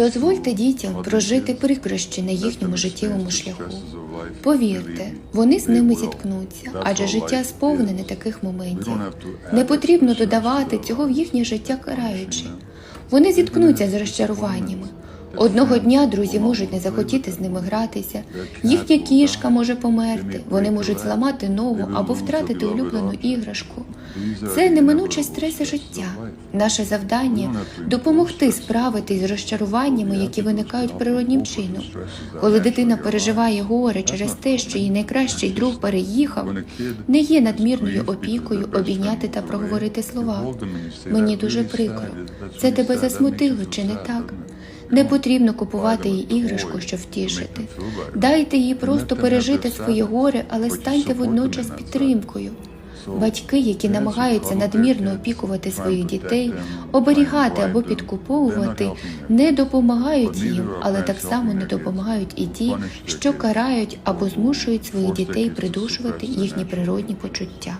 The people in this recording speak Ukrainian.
Дозвольте дітям прожити прикрощі на їхньому життєвому шляху. Повірте, вони з ними зіткнуться, адже життя сповнене таких моментів. Не потрібно додавати цього в їхнє життя караючи. Вони зіткнуться з розчаруваннями. Одного дня друзі можуть не захотіти з ними гратися, їхня кішка може померти, вони можуть зламати ногу або втратити улюблену іграшку. Це неминучі стреси життя. Наше завдання допомогти справитись з розчаруваннями, які виникають природнім чином. Коли дитина переживає горе через те, що її найкращий друг переїхав, не є надмірною опікою обійняти та проговорити слова. Мені дуже прикро. Це тебе засмутило, чи не так? Не потрібно купувати їй іграшку, щоб втішити. Дайте їй просто пережити своє горе, але станьте водночас підтримкою. Батьки, які намагаються надмірно опікувати своїх дітей, оберігати або підкуповувати, не допомагають їм, але так само не допомагають і ті, що карають або змушують своїх дітей придушувати їхні природні почуття.